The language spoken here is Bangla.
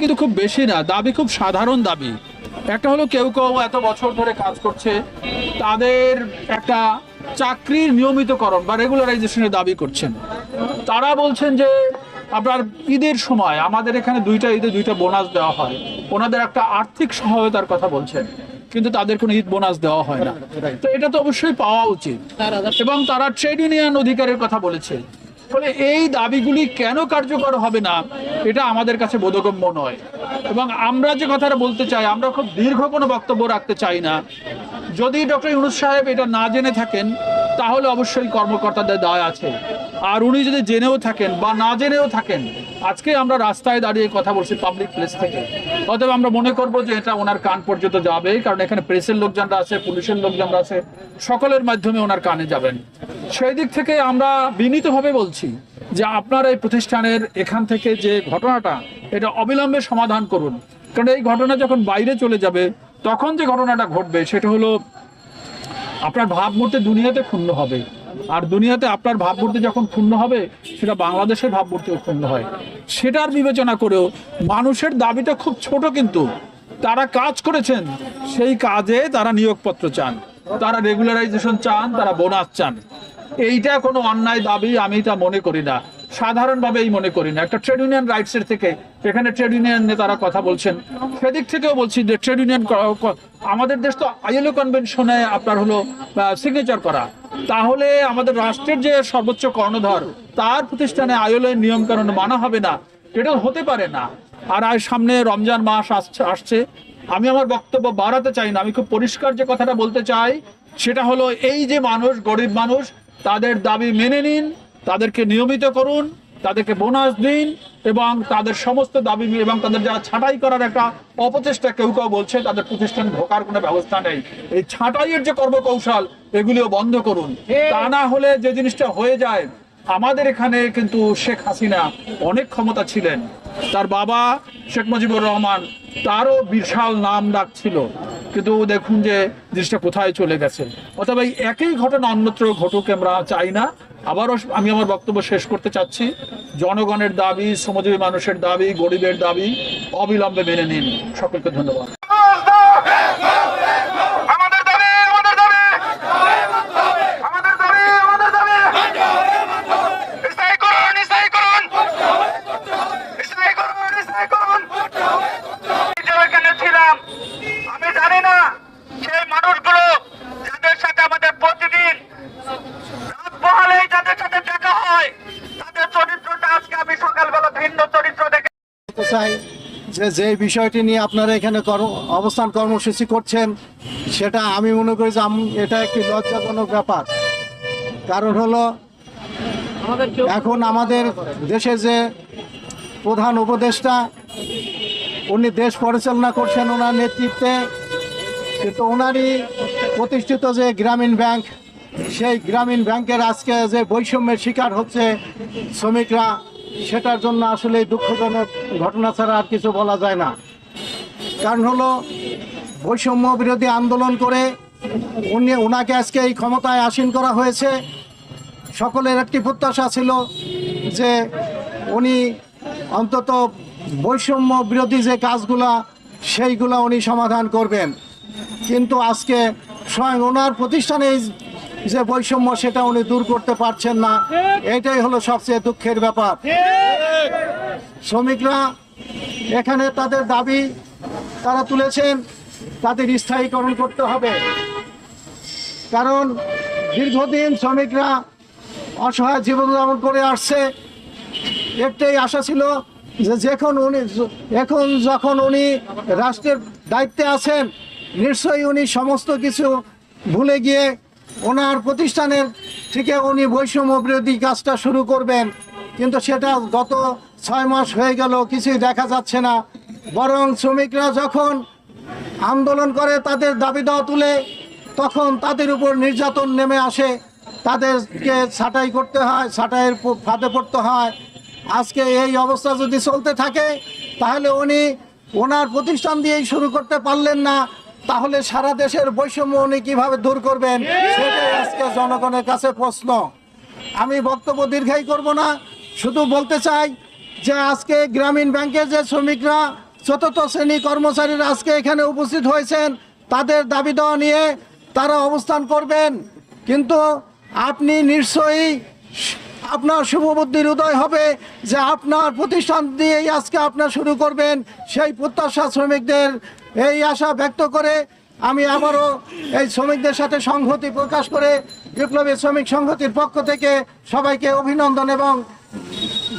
কিন্তু খুব বেশি না, দাবি খুব সাধারণ দাবি। একটা হলো কেউ কেউ এত বছর ধরে কাজ করছে, তাদের একটা চাকরির নিয়মিতকরণ বা রেগুলারাইজেশনের দাবি করছেন। তারা বলছেন যে, আপনার ঈদের সময় আমাদের এখানে দুইটা ঈদে দুইটা বোনাস দেওয়া হয়। ওনাদের একটা আর্থিক সহায়তার কথা বলছেন, কিন্তু তাদের কোনো ঈদ বোনাস দেওয়া হয় না। তো এটা তো অবশ্যই পাওয়া উচিত। এবং তারা ট্রেড ইউনিয়ন অধিকারের কথা বলেছে। ফলে এই দাবিগুলি কেন কার্যকর হবে না, এটা আমাদের কাছে বোধগম্য নয়। এবং আমরা যে কথাটা বলতে চাই, আমরা খুব দীর্ঘ কোনো বক্তব্য রাখতে চাই না। যদি ডক্টর ইউনুস সাহেব এটা না জেনে থাকেন, তাহলে অবশ্যই কর্মকর্তাদের দায় আছে। আর উনি যদি জেনেও থাকেন বা না জেনেও থাকেন, আজকে আমরা রাস্তায় দাঁড়িয়ে কথা বলছি পাবলিক প্লেস থেকে। অতএব আমরা মনে করব যে এটা ওনার কান পর্যন্ত যাবে কারণ এখানে প্রেসের লোকজনরা আছে, পুলিশের লোকজনরা আছে, সকলের মাধ্যমে ওনার কানে যাবেন। সেই দিক থেকে আমরা বিনীতভাবে বলছি যে আপনার এই প্রতিষ্ঠানের এখান থেকে যে ঘটনাটা, এটা অবিলম্বে সমাধান করুন। কারণ এই ঘটনা যখন বাইরে চলে যাবে, তখন যে ঘটনাটা ঘটবে, সেটা হলো আপনার ভাবমূর্তি দুনিয়াতে ক্ষুণ্ণ হবে। আর দুনিয়াতে আপনার ভাবমূর্তি যখন ক্ষুণ্ণ হবে, সেটা বাংলাদেশের ভাবমূর্তিও ক্ষুণ্ণ হয়। সেটার বিবেচনা করেও মানুষের দাবিটা খুব ছোট কিন্তু। তারা কাজ করেছেন, সেই কাজে তারা নিয়োগপত্র চান। তারা রেগুলারাইজেশন চান, তারা বোনাস চান। এইটা কোনো অন্যায় দাবি আমি তা মনে করি না। সাধারণভাবেই মনে করি না। একটা ট্রেড ইউনিয়ন রাইটসের থেকে এখানে ট্রেড ইউনিয়ন নেতারা কথা বলছেন। সেদিক থেকেও বলছি যে ট্রেড ইউনিয়ন আমাদের দেশ তো আইএলও কনভেনশনে আপনার হলো সিগনেচার করা। তাহলে আমাদের রাষ্ট্রের যে সর্বোচ্চ কর্ণধর, তার প্রতিষ্ঠানে আইএলও নিয়ম কারণ মানা হবে না, এটা হতে পারে না। আর আজ সামনে রমজান মাস আসছে আসছে। আমি আমার বক্তব্য বাড়াতে চাই না। আমি খুব পরিষ্কার যে কথাটা বলতে চাই, সেটা হলো এই যে মানুষ, গরিব মানুষ তাদের দাবি মেনে নিন তাদেরকে নিয়মিত করুন তাদেরকে বোনাস দিন এবং তাদের সমস্ত দাবি এবং তাদের যারা ছাঁটাই করার একটা অপচেষ্টা কেউ কেউ বলছে তাদের প্রতিষ্ঠান ঢোকার কোনো ব্যবস্থা নেই। এই ছাঁটাইয়ের যে কর্মকৌশল এগুলিও বন্ধ করুন। তা না হলে যে জিনিসটা হয়ে যায় আমাদের এখানে কিন্তু শেখ হাসিনা অনেক ক্ষমতা ছিলেন। তার বাবা শেখ মুজিবুর রহমান তারও বিশাল নাম ডাক ছিল। কিন্তু দেখুন যে জিনিসটা কোথায় চলে গেছে। অথবা এই একই ঘটনা অন্যত্র ঘটুক আমরা চাই না। আবারও আমি আমার বক্তব্য শেষ করতে চাচ্ছি। জনগণের দাবি, শ্রমজীবী মানুষের দাবি, গরিবের দাবি অবিলম্বে মেনে নিন। সকলকে ধন্যবাদ আমাদের দাবি আমাদের দাবি আমাদের দাবি আমাদের দাবি স্থায়ী করুন স্থায়ী করুন স্থায়ী করুন স্থায়ী করুন নিজেও এখানে ছিলাম আমি জানি না সেই মানুষগুলো যাদের সাথে আমাদের প্রতিদিন রাত পোহালেই যাদের সাথে দেখা হয় তাদের চরিত্রটা আজকে আমি সকালবেলা ভিন্ন চরিত্র দেখে বলতে চাই যে যে বিষয়টি নিয়ে আপনারা এখানে কর্ম, অবস্থান কর্মসূচি করছেন, সেটা আমি মনে করি যে এটা একটি লজ্জাজনক ব্যাপার। কারণ হলো, এখন আমাদের দেশে যে প্রধান উপদেষ্টা, উনি দেশ পরিচালনা করছেন, ওনার নেতৃত্বে, কিন্তু ওনারই প্রতিষ্ঠিত যে গ্রামীণ ব্যাংক, সেই গ্রামীণ ব্যাংকের আজকে যে বৈষম্যের শিকার হচ্ছে শ্রমিকরা সেটার জন্য আসলে দুঃখজনক ঘটনা ছাড়া আর কিছু বলা যায় না। কারণ হলো, বৈষম্য বিরোধী আন্দোলন করে উনি ওনাকে আজকে এই ক্ষমতায় আসীন করা হয়েছে। সকলের একটি প্রত্যাশা ছিল যে উনি অন্তত বৈষম্য বিরোধী যে কাজগুলা, সেইগুলা উনি সমাধান করবেন। কিন্তু আজকে স্বয়ং ওনার প্রতিষ্ঠানে যে বৈষম্য সেটা উনি দূর করতে পারছেন না, এটাই হলো সবচেয়ে দুঃখের ব্যাপার। শ্রমিকরা এখানে তাদের দাবি তারা তুলেছেন, তাদের স্থায়ীকরণ করতে হবে। কারণ দীর্ঘদিন শ্রমিকরা অসহায় জীবনযাপন করে আসছে, একটাই আশা ছিল যে যখন উনি, এখন যখন উনি রাষ্ট্রের দায়িত্বে আছেন, নিশ্চয়ই উনি সমস্ত কিছু ভুলে গিয়ে ওনার প্রতিষ্ঠানের থেকে উনি বৈষম্য বিরোধী কাজটা শুরু করবেন। কিন্তু সেটা গত ছয় মাস হয়ে গেল, কিছুই দেখা যাচ্ছে না। বরং শ্রমিকরা যখন আন্দোলন করে তাদের দাবি দেওয়া তুলে, তখন তাদের উপর নির্যাতন নেমে আসে। তাদেরকে ছাঁটাই করতে হয়, ছাঁটাইয়ের ফাঁদে পড়তে হয়। আজকে এই অবস্থা যদি চলতে থাকে, তাহলে উনি ওনার প্রতিষ্ঠান দিয়েই শুরু করতে পারলেন না। তাহলে সারা দেশের বৈষম্য উনি কীভাবে দূর করবেন? সেটাই আজকে জনগণের কাছে প্রশ্ন। আমি বক্তব্য দীর্ঘাই করব না, শুধু বলতে চাই যে আজকে গ্রামীণ ব্যাংকের যে শ্রমিকরা চতুর্থ শ্রেণি কর্মচারীরা আজকে এখানে উপস্থিত হয়েছেন, তাদের দাবি দেওয়া নিয়ে তারা অবস্থান করবেন। কিন্তু আপনি নিশ্চয়ই আপনার শুভবুদ্ধির উদয় হবে যে আপনার প্রতিষ্ঠান দিয়েই আজকে আপনার শুরু করবেন সেই প্রত্যাশা শ্রমিকদের এই আশা ব্যক্ত করে আমি আবারও এই শ্রমিকদের সাথে সংহতি প্রকাশ করে বিপ্লবী শ্রমিক সংহতির পক্ষ থেকে সবাইকে অভিনন্দন এবং